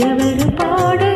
எவரு பாட